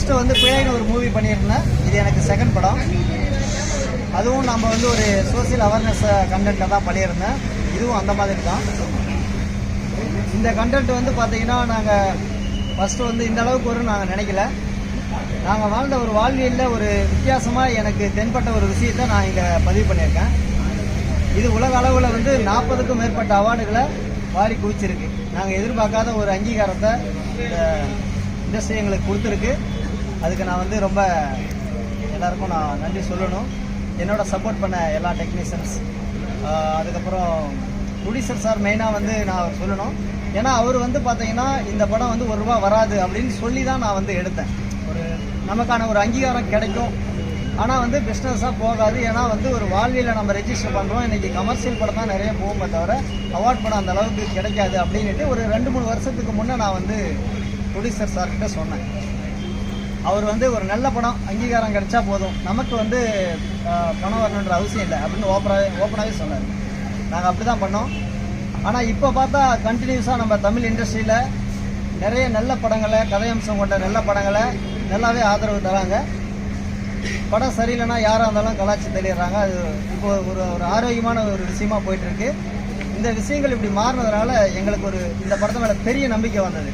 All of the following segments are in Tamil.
ஃபஸ்ட்டு வந்து பிழைன்னு ஒரு மூவி பண்ணியிருந்தேன். இது எனக்கு செகண்ட் படம். அதுவும் நம்ம வந்து ஒரு சோசியல் அவேர்னஸ் கண்டென்ட்டில் தான் பண்ணியிருந்தேன். இதுவும் அந்த மாதிரி தான். இந்த கண்டென்ட் வந்து பார்த்தீங்கன்னா நாங்கள் ஃபஸ்ட்டு வந்து இந்த அளவுக்கு வரும் நாங்கள் நினைக்கல. நாங்கள் வாழ்ந்த ஒரு வாழ்வியலில் ஒரு வித்தியாசமாக எனக்கு தென்பட்ட ஒரு விஷயத்தை நான் இங்கே பதிவு பண்ணியிருக்கேன். இது உலக அளவில் வந்து நாற்பதுக்கும் மேற்பட்ட அவார்டுகளை வாரி குவிச்சிருக்கு. நாங்கள் எதிர்பார்க்காத ஒரு அங்கீகாரத்தை இந்த இண்டஸ்ட்ரி எங்களுக்கு கொடுத்துருக்கு. அதுக்கு நான் வந்து ரொம்ப எல்லாருக்கும் நான் நன்றி சொல்லணும். என்னோட சப்போர்ட் பண்ண எல்லா டெக்னீஷியன்ஸ் அதுக்கப்புறம் ப்ரொடியூசர் சார் மெயினாக வந்து நான் சொல்லணும். ஏன்னா அவர் வந்து பார்த்தீங்கன்னா இந்த படம் வந்து ஒரு ரூபா வராது அப்படின்னு சொல்லி தான் நான் வந்து எடுத்தேன். ஒரு நமக்கான ஒரு அங்கீகாரம் கிடைக்கும். ஆனால் வந்து பிஸ்னஸாக போகாது. ஏன்னா வந்து ஒரு வாழ்வியில் நம்ம ரெஜிஸ்டர் பண்ணுறோம் இன்றைக்கி கமர்ஷியல் படம் தான் நிறைய போகுமே தவிர அவார்ட் படம் அந்த அளவுக்கு கிடைக்காது அப்படின்ட்டு ஒரு ரெண்டு மூணு வருஷத்துக்கு முன்னே நான் வந்து ப்ரொடியூசர் சார்கிட்ட சொன்னேன். அவர் வந்து ஒரு நல்ல படம் அங்கீகாரம் கிடைச்சா போதும். நமக்கு வந்து பணம் வரணுன்ற அவசியம் இல்லை அப்படின்னு ஓப்பனாகவே ஓப்பனாகவே சொன்னார். நாங்கள் அப்படி தான் பண்ணோம். ஆனால் இப்போ பார்த்தா கண்டினியூஸாக நம்ம தமிழ் இண்டஸ்ட்ரியில் நிறைய நல்ல படங்களை கதையம்சம் கொண்ட நல்ல படங்களை நல்லாவே ஆதரவு தராங்க. படம் சரியில்லைன்னா யாராக இருந்தாலும் கலாச்சி தெளிடுறாங்க அது இப்போ ஒரு ஒரு ஆரோக்கியமான ஒரு விஷயமா போயிட்டுருக்கு இந்த விஷயங்கள் இப்படி மாறினதுனால எங்களுக்கு ஒரு இந்த படத்தை மேலே பெரிய நம்பிக்கை வந்தது.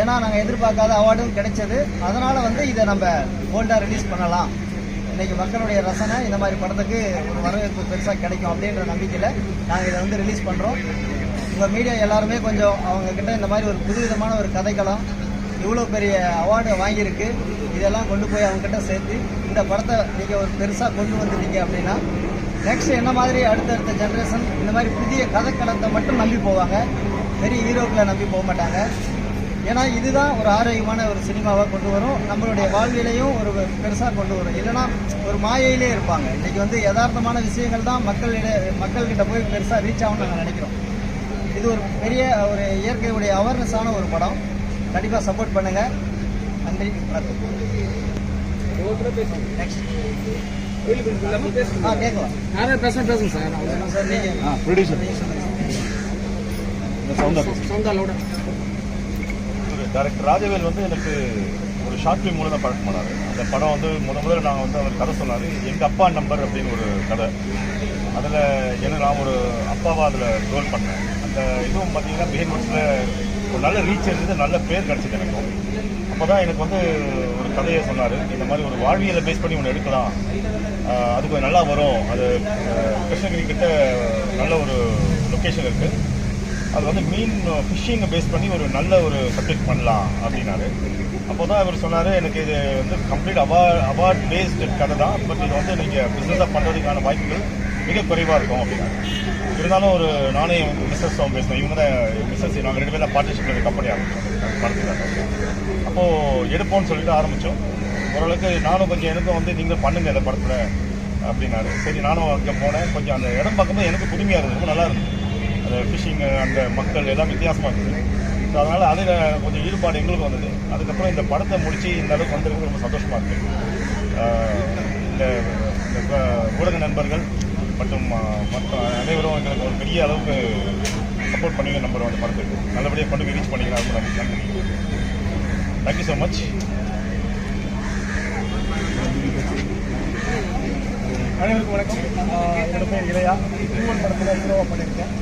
ஏன்னா நாங்கள் எதிர்பார்க்காத அவார்டும் கிடைச்சது. அதனால் வந்து இதை நம்ம போல்டாக ரிலீஸ் பண்ணலாம். இன்றைக்கி மக்களுடைய ரசனை இந்த மாதிரி படத்துக்கு ஒரு வரவேற்பு பெருசாக கிடைக்கும் அப்படின்ற நம்பிக்கையில் நாங்கள் இதை வந்து ரிலீஸ் பண்ணுறோம் உங்கள் மீடியா எல்லாருமே கொஞ்சம் அவங்கக்கிட்ட இந்த மாதிரி ஒரு புதுவிதமான ஒரு கதைக்களம் இவ்வளோ பெரிய அவார்டு வாங்கியிருக்கு. இதெல்லாம் கொண்டு போய் அவங்ககிட்ட சேர்த்து இந்த படத்தை நீங்கள் ஒரு பெருசாக கொண்டு வந்துட்டீங்க அப்படின்னா நெக்ஸ்ட் என்ன மாதிரி அடுத்தடுத்த ஜென்ரேஷன் இந்த மாதிரி புதிய கதைக்களத்தை மட்டும் நம்பி போவாங்க. பெரிய ஹீரோக்களை நம்பி போக மாட்டாங்க. ஏன்னா இதுதான் ஒரு ஆரோக்கியமான ஒரு சினிமாவை கொண்டு வரும். நம்மளுடைய வாழ்விலையும் ஒரு பெருசாக கொண்டு வரும். இல்லைன்னா ஒரு மாயையிலே இருப்பாங்க. இன்னைக்கு வந்து யதார்த்தமான விஷயங்கள் தான் மக்களிட மக்கள்கிட்ட போய் பெருசாக ரீச் ஆகும்னு நாங்கள் நினைக்கிறோம். இது ஒரு பெரிய ஒரு இயற்கையுடைய அவேர்னஸான ஒரு படம். கண்டிப்பாக சப்போர்ட் பண்ணுங்க. நன்றி வணக்கம். நெக்ஸ்ட் ஆ கேட்கலாம். யாரே பேச பேசுங்க சார். சார். நீங்கள் ப்ரொடியூசர் சவுண்டா சவுண்டா லவுடா டேரக்டர் ராஜவேல் வந்து எனக்கு ஒரு ஷார்ட் ஃபிலிம் மூலம் தான் பழக்கம் அந்த படம் வந்து முத முதல்ல நாங்கள் வந்து அவர் கதை சொன்னார் எங்கள் அப்பா நம்பர் அப்படின்னு ஒரு கதை. அதில் ஏன்னா நான் ஒரு அப்பாவாக அதில் ரோல் பண்ணேன். அந்த இதுவும் பார்த்தீங்கன்னா பிஹேவியர்ஸில் ஒரு நல்ல ரீச் இருந்தது நல்ல பேர் கிடச்சிது எனக்கு. அப்போ தான் எனக்கு வந்து ஒரு கதையை சொன்னார். இந்த மாதிரி ஒரு வாழ்வியலை பேஸ் பண்ணி ஒன்று எடுக்கலாம். அது கொஞ்சம் நல்லா வரும். அது கிருஷ்ணகிரி கிட்ட நல்ல ஒரு லொக்கேஷன் இருக்குது அது வந்து மீன் ஃபிஷ்ஷிங்கை பேஸ் பண்ணி ஒரு நல்ல ஒரு சப்ஜெக்ட் பண்ணலாம் அப்படின்னாரு. அப்போ தான் அவர் சொன்னார் எனக்கு இது வந்து கம்ப்ளீட் அவார்ட் அவார்ட் பேஸ்டு கதை தான் பட் இது வந்து நீங்கள் பிஸ்னஸாக பண்ணுறதுக்கான வாய்ப்புகள் மிக குறைவாக இருக்கும் அப்படின்னா இருந்தாலும் ஒரு நானே மிஸ்ஸஸ் அவங்க பேசினேன். இவங்க தான் மிஸ்ஸஸ் நாங்கள் ரெண்டு பேரும் பார்ட்னர்ஷிப்பில் கம்பெனி ஆரம்பிச்சோம். படத்துக்காக அப்போது எடுப்போம்னு சொல்லிட்டு ஆரம்பித்தோம் ஓரளவுக்கு நானும் கொஞ்சம் எனக்கும் வந்து நீங்கள் பண்ணுங்கள் இந்த படத்தில் அப்படின்னாரு. சரி நானும் அங்கே போனேன். கொஞ்சம் அந்த இடம் பார்க்கும்போது எனக்கு புதுமையாக இருந்தது. ரொம்ப நல்லா இருந்தது. அந்த ஃபிஷிங் அந்த மக்கள் எல்லாம் வித்தியாசமாக இருந்தது. ஸோ அதனால் அதில் கொஞ்சம் ஈடுபாடு எங்களுக்கு வந்தது. அதுக்கப்புறம் இந்த படத்தை முடித்து இந்த அளவுக்கு வந்திருக்கு ரொம்ப சந்தோஷமாக இருக்குது இந்த ஊடக நண்பர்கள் மற்றும் மற்ற அனைவரும் எங்களுக்கு ஒரு பெரிய அளவுக்கு சப்போர்ட் பண்ணி நம்புகிறோம் அந்த படத்துக்கு. நல்லபடியாக கொண்டு போய் ரீச் பண்ணிக்கலாம் நன்றி. தேங்க்யூ ஸோ மச் அனைவருக்கும் வணக்கம். என்னோட பேர் இளையா. திருவன் படத்தில் ஹீரோவாக பண்ணியிருக்கேன்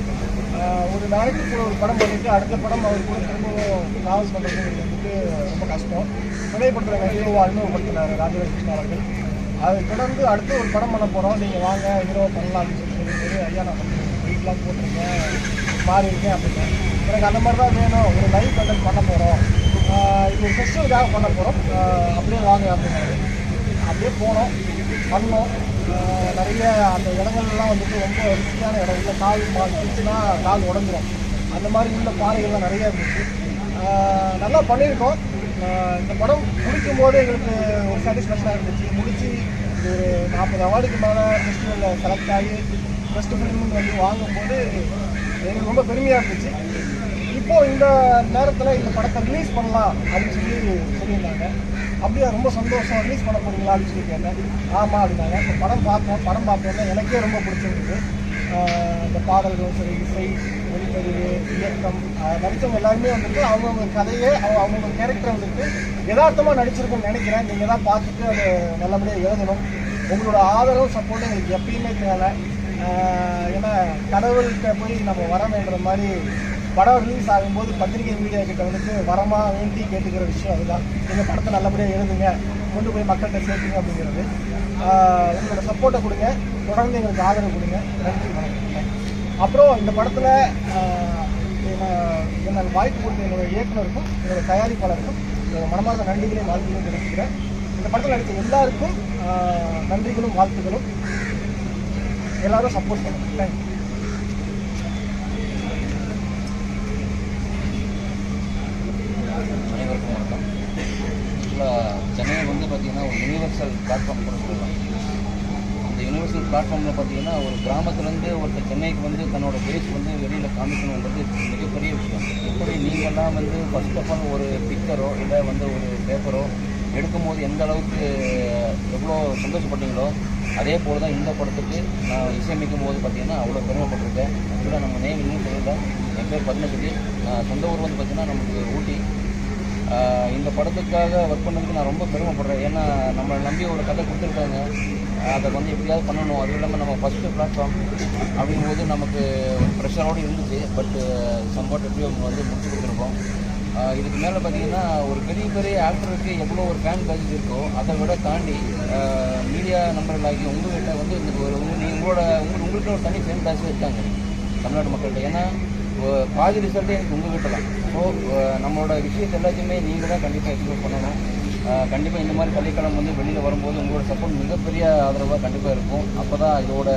ஒரு நாளைக்கு கூட ஒரு படம் பண்ணிட்டு அடுத்த படம் அவர் கூட திரும்பவும் டிராவல் பண்ணுறது வந்துட்டு ரொம்ப கஷ்டம். வினைப்படுத்துறாங்க ஹீரோவாக அறிமுகப்படுத்தினார் ராஜவேல் கிருஷ்ணா அவர்கள். அதை தொடர்ந்து அடுத்து ஒரு படம் பண்ண போகிறோம் நீங்கள் வாங்க ஹீரோவை பண்ணலாம் அப்படின்னு சொல்லி சொல்லி ஐயா நான் வீட்டெலாம் போட்டிருக்கேன். மாறி இருக்கேன் அப்படின்னு. எனக்கு அந்த மாதிரி தான் வேணும். ஒரு லைவ் கண்டென்ட் பண்ண போகிறோம் இது ஒரு ஃபெஸ்டிவலுக்காக பண்ண போகிறோம் அப்படியே வாங்க அப்படின்னாரு அப்படியே போனோம். பண்ணோம். நிறைய அந்த இடங்கள்லாம் வந்துட்டு ரொம்ப ரிஸ்கியான இடம். இல்லை கால் மால் பிடிச்சுன்னா கால் உடஞ்சிரும். அந்த மாதிரி உள்ள பாறைகள்லாம் நிறைய இருந்துச்சு. நல்லா பண்ணியிருக்கோம். இந்த படம் முடிக்கும் போது எங்களுக்கு ஒரு சாட்டிஸ்ஃபேக்ஷனாக இருந்துச்சு. முடிச்சு இது ஒரு நாற்பது அவார்டுக்கு மேலே ஃபெஸ்டிவலில் செலக்ட் ஆகி ஃபஸ்ட்டு ஃபிலிம் வந்து வாங்கும்போது எங்களுக்கு ரொம்ப பெருமையாக இருந்துச்சு. இப்போ இந்த நேரத்தில் இந்த படத்தை ரிலீஸ் பண்ணலாம் அப்படின்னு சொல்லி சொல்லியிருந்தாங்க. அப்படியே ரொம்ப சந்தோஷம் ரிலீஸ் பண்ண போறீங்களா அப்படின்னு சொல்லி கேட்டேன். ஆமாம் அப்படின்னாங்க. இப்போ படம் பார்ப்போம் படம் பார்த்தோன்னா எனக்கே ரொம்ப பிடிச்சிருந்தது. இந்த பாடல்களும் சரி இசை ஒளிப்பதிவு இயக்கம் நடித்தவங்க எல்லாருமே வந்துட்டு அவங்கவுங்க கதையை அவங்க அவங்கவுங்க கேரக்டரை வந்துட்டு யதார்த்தமாக நடிச்சிருக்கும்னு நினைக்கிறேன். நீங்கள் தான் பார்த்துட்டு அதை நல்லபடியாக எழுதணும். உங்களோட ஆதரவும் சப்போர்ட்டும் எங்களுக்கு எப்பயுமே தேவை. ஏன்னா கடவுள்கிட்ட போய் நம்ம வர வேண்டுற மாதிரி படம் ரிலீஸ் ஆகும்போது பத்திரிகை மீடியா கிட்ட வந்துட்டு வரமா வேண்டி கேட்டுக்கிற விஷயம் அதுதான். நீங்கள் படத்தை நல்லபடியாக எழுதுங்க கொண்டு போய் மக்கள்கிட்ட சேர்த்துங்க அப்படிங்கிறது. உங்களோட சப்போர்ட்டை கொடுங்க. தொடர்ந்து எங்களுக்கு ஆதரவு கொடுங்க. நன்றி வணக்கம். அப்புறம் இந்த படத்தில் எனக்கு வாய்ப்பு கொடுத்த என்னோட இயக்குனருக்கும் என்னோட தயாரிப்பாளருக்கும் என்னோட மனமார்ந்த நன்றிகளையும் வாழ்த்துக்களையும் தெரிவிக்கிறேன் இந்த படத்தில் நடித்த எல்லாருக்கும் நன்றிகளும் வாழ்த்துக்களும் எல்லாரும் சப்போர்ட் பண்ணுங்க. தேங்க்யூ அனைவருக்கும் வணக்கம் ஆக்சுவலாக சென்னையை வந்து பார்த்தீங்கன்னா ஒரு யூனிவர்சல் பிளாட்ஃபார்ம் கூட சொல்லலாம். அந்த யூனிவர்சல் பிளாட்ஃபார்மில் பார்த்தீங்கன்னா ஒரு கிராமத்துலேருந்து ஒருத்தர் சென்னைக்கு வந்து தன்னோட பேஸ் வந்து வெளியில் காமிக்கணுன்றது மிகப்பெரிய விஷயம். எப்படி நீங்கள்லாம் வந்து ஃபர்ஸ்ட் ஆஃப் ஆல் ஒரு பிக்சரோ இல்லை வந்து ஒரு பேப்பரோ எடுக்கும்போது எந்த அளவுக்கு எவ்வளோ சந்தோஷப்பட்டீங்களோ அதே போல் தான் இந்த படத்துக்கு நான் இசையமைக்கும் போது பார்த்தீங்கன்னா அவ்வளோ பெருமைப்பட்டிருக்கேன். ஆக்சுவலாக நம்ம நேம் இன்னும் சொல்லலை. என் பேர் பத்மசதி சொந்த ஊர் வந்து பார்த்திங்கன்னா நமக்கு ஊட்டி. இந்த படத்துக்காக ஒர்க் பண்ணதுக்கு நான் ரொம்ப பெருமைப்படுறேன். ஏன்னா நம்மளை நம்பி ஒரு கதை கொடுத்துருக்காங்க. அதை வந்து எப்படியாவது பண்ணணும். அதுவும் இல்லாமல் நம்ம ஃபஸ்ட்டு பிளாட்ஃபார்ம் அப்படிங்கும்போது நமக்கு ஒரு ப்ரெஷரோடு இருந்துச்சு. பட்டு சம்பாட் எப்படியோ அவங்க வந்து முடிச்சு கொடுத்துருக்கோம். இதுக்கு மேலே பார்த்தீங்கன்னா ஒரு பெரிய பெரிய ஆக்டருக்கு எவ்வளோ ஒரு ஃபேன் பேஜ் இருக்கோ அதை விட தாண்டி மீடியா நம்பர்களாகி உங்கள்கிட்ட வந்து இந்த ஒரு உங்களோட உங்களுக்கு உங்கள்கிட்ட ஒரு தனி ஃபேன் பேஜ் இருக்காங்க தமிழ்நாட்டு மக்கள்கிட்ட. ஏன்னா பாதி ரிசல்ட்டே எனக்கு உங்ககிட்ட தான். ஸோ நம்மளோட விஷயத்தை எல்லாத்தையுமே நீங்கள் தான் கண்டிப்பாக எக்ஸ்ப்ளோர் பண்ணணும் கண்டிப்பாக இந்த மாதிரி கலைக்களம் வந்து வெளியில் வரும்போது உங்களோட சப்போர்ட் மிகப்பெரிய ஆதரவாக கண்டிப்பாக இருக்கும். அப்போ தான் இதோட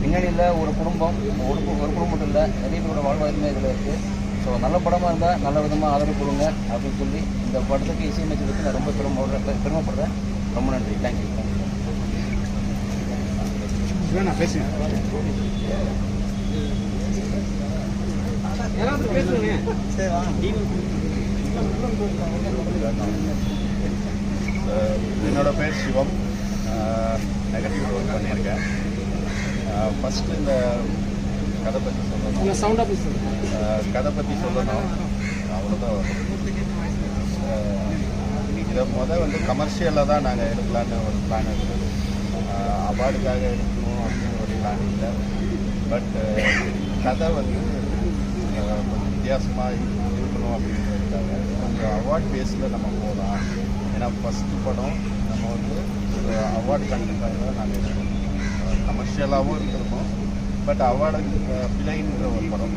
பின்னணியில் ஒரு குடும்பம் ஒரு ஒரு குடும்பம் இல்லை நிறைய பேரோட வாழ்வாதாரமே இதில் இருக்குது ஸோ நல்ல படமாக இருந்தால் நல்ல விதமாக ஆதரவு கொடுங்க அப்படின்னு சொல்லி இந்த படத்துக்கு இசையமைச்சதுக்கு நான் ரொம்ப பெருமைப்படுறேன் பெருமைப்படுறேன். ரொம்ப நன்றி. தேங்க்யூ தேங்க்யூ நான் பேசுகிறேன் யாராவது பேசுங்க சரி வாங்க அஹ் என்னோட பேர் சிவம். நெகட்டிவ் ரோல் பண்ணியிருக்கேன். ஃபஸ்ட்டு இந்த கதை பற்றி சொல்லணும். சவுண்ட் அஹ் கதை பற்றி சொல்லணும். அவ்வளோதான் இதை மொதல் வந்து கமர்ஷியலாக தான் நாங்கள் எடுக்கலான்னு ஒரு பிளான் இருந்தது அவார்டுக்காக எடுக்கணும் அப்படின்னு ஒரு பிளான் இல்லை. பட் கதை வந்து கொஞ்சம் வித்தியாசமாக இருக்கணும் அப்படின்றதுக்காக கொஞ்சம் அவார்ட் பேஸில் நம்ம போகலாம். ஏன்னா ஃபஸ்ட்டு படம் நம்ம வந்து ஒரு அவார்டு கண்டென்ட்டாக நாங்கள் கமர்ஷியலாகவும் இருந்திருக்கோம் பட் அவார்டு பிழைன்ற ஒரு படம்.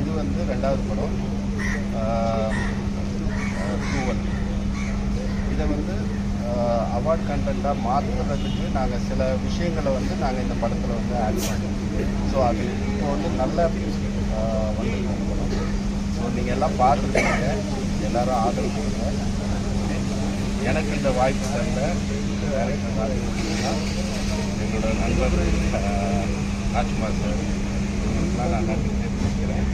இது வந்து ரெண்டாவது படம். டூவல் இதை வந்து அவார்ட் கண்டென்ட்டாக மாற்றுறதுக்கு நாங்கள் சில விஷயங்களை வந்து நாங்கள் இந்த படத்தில் வந்து ஆட் பண்ணோம். ஸோ அது இப்போ வந்து நல்ல ஸோ நீங்கள் எல்லாம் பார்த்துருக்கீங்க எல்லாரும் ஆதரவு கொடுங்க. எனக்கு இந்த வாய்ப்பு தந்த டைரக்டர் ராஜேந்திரா என்னோட நண்பர் ராஜ்குமார் சார். இவங்களுக்குலாம் நான் நன்றி தெரிவிக்கிறேன்